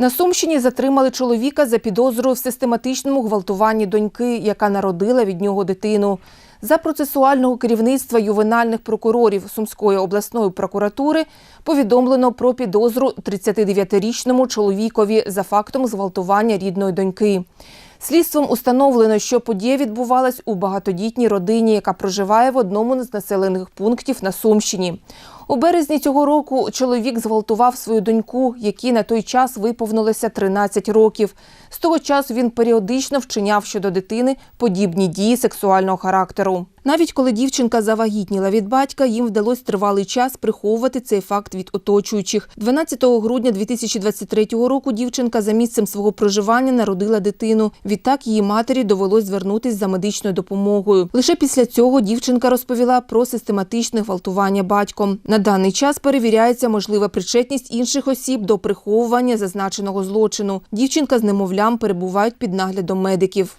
На Сумщині затримали чоловіка за підозрою в систематичному гвалтуванні доньки, яка народила від нього дитину. За процесуального керівництва ювенальних прокурорів Сумської обласної прокуратури повідомлено про підозру 39-річному чоловікові за фактом зґвалтування рідної доньки. Слідством установлено, що подія відбувалась у багатодітній родині, яка проживає в одному з населених пунктів на Сумщині. У березні цього року чоловік зґвалтував свою доньку, якій на той час виповнилося 13 років. З того часу він періодично вчиняв щодо дитини подібні дії сексуального характеру. Навіть коли дівчинка завагітніла від батька, їм вдалося тривалий час приховувати цей факт від оточуючих. 12 грудня 2023 року дівчинка за місцем свого проживання народила дитину. Відтак її матері довелось звернутись за медичною допомогою. Лише після цього дівчинка розповіла про систематичне гвалтування батьком. На даний час перевіряється можлива причетність інших осіб до приховування зазначеного злочину. Дівчинка з немовлям перебувають під наглядом медиків.